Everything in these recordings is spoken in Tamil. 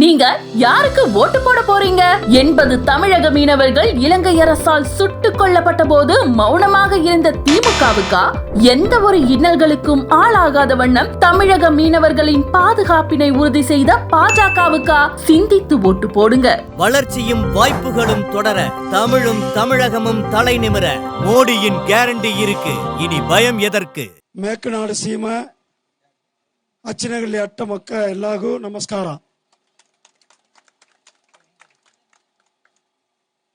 நீங்க யாருக்கு ஓட்டு போட போறீங்க எண்பது தமிழக மீனவர்கள் இலங்கை அரசால் சுட்டுக் கொல்லப்பட்ட போது மௌனமாக இருந்த திமுகவுக்கா எந்த ஒரு இன்னல்களுக்கும் ஆளாகாத வண்ணம் தமிழக மீனவர்களின் பாதுகாப்பினை உறுதி செய்த பாஜகவுக்கா சிந்தித்து ஓட்டு போடுங்க வளர்ச்சியும் வாய்ப்புகளும் தொடர தமிழும் தமிழகமும் தலை நிமிர மோடியின் கேரண்டி இருக்கு இனி பயம் எதற்கு ಮೇಕನಾಡು ಸೀಮೆ ಅಚ್ಚಿನಗಲ್ಲಿ ಅಟ್ಟ ಮಕ್ಕ ಎಲ್ಲಾಗೂ ನಮಸ್ಕಾರ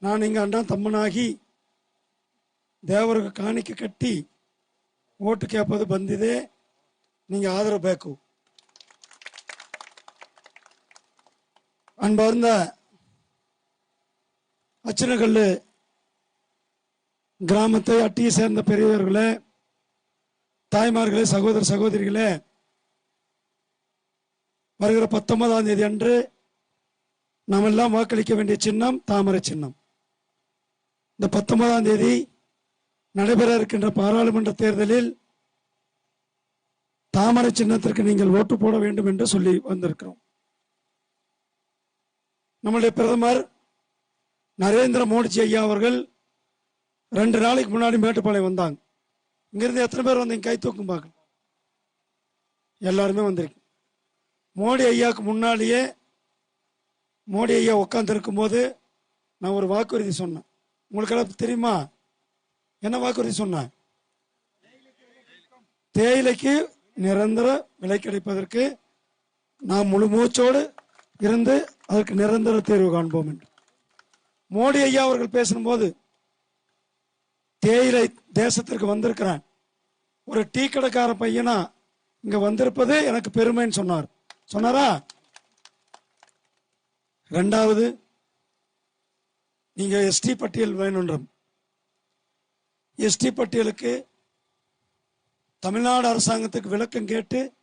ನಾನು ಹಿಂಗ ಅಣ್ಣ ತಮ್ಮನಾಗಿ ದೇವರಿಗೆ ಕಾಣಿಕೆ ಕಟ್ಟಿ ಓಟು ಕೇಪದು ಬಂದಿದೆ ನಿಂಗೆ ಆದರ ಬೇಕು அன்பார்ந்த அச்சனகல்லு கிராமத்தை அட்டியை சேர்ந்த பெரியவர்களே தாய்மார்களே சகோதர சகோதரிகளே வருகிற பத்தொன்பதாம் தேதி அன்று நாம் எல்லாம் வாக்களிக்க வேண்டிய சின்னம் தாமரை சின்னம் இந்த பத்தொன்பதாம் தேதி நடைபெற இருக்கின்ற பாராளுமன்ற தேர்தலில் தாமரை சின்னத்திற்கு நீங்கள் ஓட்டு போட வேண்டும் என்று சொல்லி வந்திருக்கிறோம். நம்முடைய பிரதமர் நரேந்திர மோடிஜி ஐயா அவர்கள் ரெண்டு நாளைக்கு முன்னாடி மேட்டுப்பாளையம் வந்தாங்க. இங்கிருந்து எத்தனை பேர் வந்தீங்க கை தூக்கும் பார்க்க எல்லாருமே வந்திருக்கு. மோடி ஐயாவுக்கு முன்னாடியே மோடி ஐயா உட்காந்துருக்கும் போது நான் ஒரு வாக்குறுதி சொன்னேன். உங்களுக்கெல்லாம் தெரியுமா? என்ன வாக்குறுதி சொன்னேன் தேயிலைக்கு நிரந்தர விலை கிடைப்பதற்கு நாம் முழு மூச்சோடு இருந்து அதற்கு நிரந்தர தேர்வு காண்போம் என்று. மோடி ஐயா அவர்கள் பேசும்போது தேயிலை தேசத்திற்கு வந்திருக்கிறேன். ஒரு டீ கடைக்கார பையனா இங்க வந்திருப்பது எனக்கு பெருமைன்னு சொன்னார். சொன்னாரா? ரெண்டாவது நீங்க எஸ்டி பட்டியல் வேணுன்றம். எஸ்டி பட்டியலுக்கு தமிழ்நாடு அரசாங்கத்துக்கு விளக்கம் கேட்டு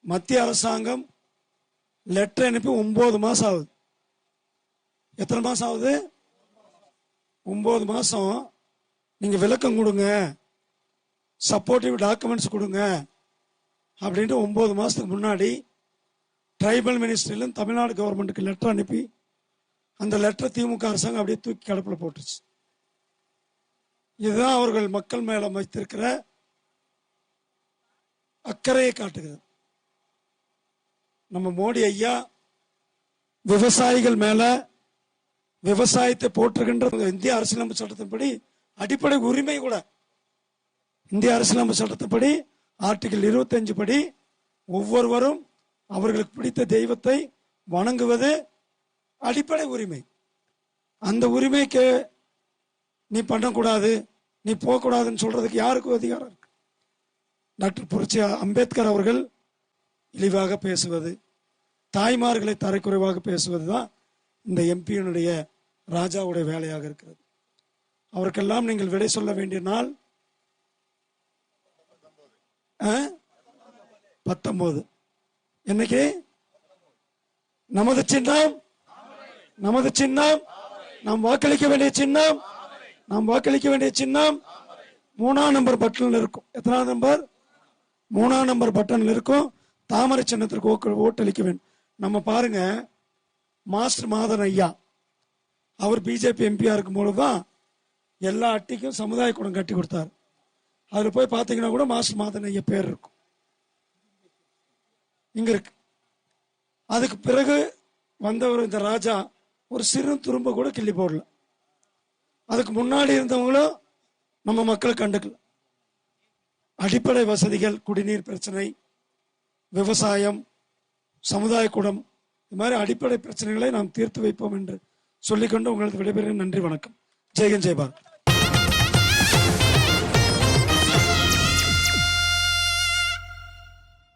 மத்திய அரசாங்கம் லெட்டர் அனுப்பி ஒன்பது மாசம் ஆகுது. எத்தனை மாசம் ஆகுது? ஒன்பது மாசம். நீங்க விளக்கம் கொடுங்க. சப்போர்ட்டிவ் டாக்குமெண்ட்ஸ் கொடுங்க. அப்படின்ட்டு ஒன்பது மாசத்துக்கு முன்னாடி ட்ரைபல் மினிஸ்ட்ரியிலும் தமிழ்நாடு கவர்மெண்ட்டுக்கு லெட்டர் அனுப்பி அந்த லெட்டர் திமுக அரசாங்கம் அப்படியே தூக்கி கடப்பில் போட்டுருச்சு. இதுதான் அவர்கள் மக்கள் மேல வைத்திருக்கிற அக்கறையை காட்டுகிறது. நம்ம மோடி ஐயா விவசாயிகள் மேல விவசாயத்தை போற்றுகின்ற இந்திய அரசியலமைப்பு சட்டத்தின்படி அடிப்படை உரிமை கூட. இந்திய அரசியலமைப்பு சட்டத்தின்படி ஆர்டிகிள் 25 படி ஒவ்வொருவரும் அவர்களுக்கு பிடித்த தெய்வத்தை வணங்குவது அடிப்படை உரிமை. அந்த உரிமைக்கு நீ பண்ணக்கூடாது நீ போகக்கூடாதுன்னு சொல்றதுக்கு யாருக்கு அதிகாரம் இருக்கு? டாக்டர் புரட்சி அம்பேத்கர் அவர்கள் இழிவாக பேசுவது தாய்மார்களை தரைக்குறைவாக பேசுவது தான் இந்த எம்பியினுடைய ராஜாவுடைய வேலையாக இருக்கிறது. அவருக்கெல்லாம் நீங்கள் விடை சொல்ல வேண்டிய நாள் பத்தொன்பது என்னைக்கு? நமது சின்னம் நமது சின்னம் நாம் வாக்களிக்க வேண்டிய சின்னம் நாம் வாக்களிக்க வேண்டிய சின்னம் மூணாம் நம்பர் பட்டன் இருக்கும். எத்தனாம் நம்பர்? மூணாம் நம்பர் பட்டனில் இருக்கும். தாமரை சின்னத்திற்கு ஓக்கு- ஓட்டளிக்க வேண்டும். நம்ம பாருங்க மாஸ்டர் மாதன் ஐயா அவர் பிஜேபி எம்பியா இருக்கும்போது தான் எல்லா அட்டிக்கும் சமுதாய கூடம் கட்டி கொடுத்தார். அதில் போய் பார்த்தீங்கன்னா கூட மாஸ்டர் மாதன் ஐயா பேர் இருக்கும். இங்க இருக்கு. அதுக்கு பிறகு வந்தவர் இந்த ராஜா ஒரு சிறு துரும்ப கூட கிள்ளி போடல. அதுக்கு முன்னாடி இருந்தவங்களும் நம்ம மக்களை கண்டுக்கல. அடிப்படை வசதிகள் குடிநீர் பிரச்சனை விவசாயம் சமுதாய கூடம் இது மாதிரி அடிப்படை பிரச்சனைகளை நாம் தீர்த்து வைப்போம் என்று சொல்லிக்கொண்டு உங்களுக்கு விடைபெறுகிறேன். நன்றி வணக்கம். ஜெயகன் ஜெயபால்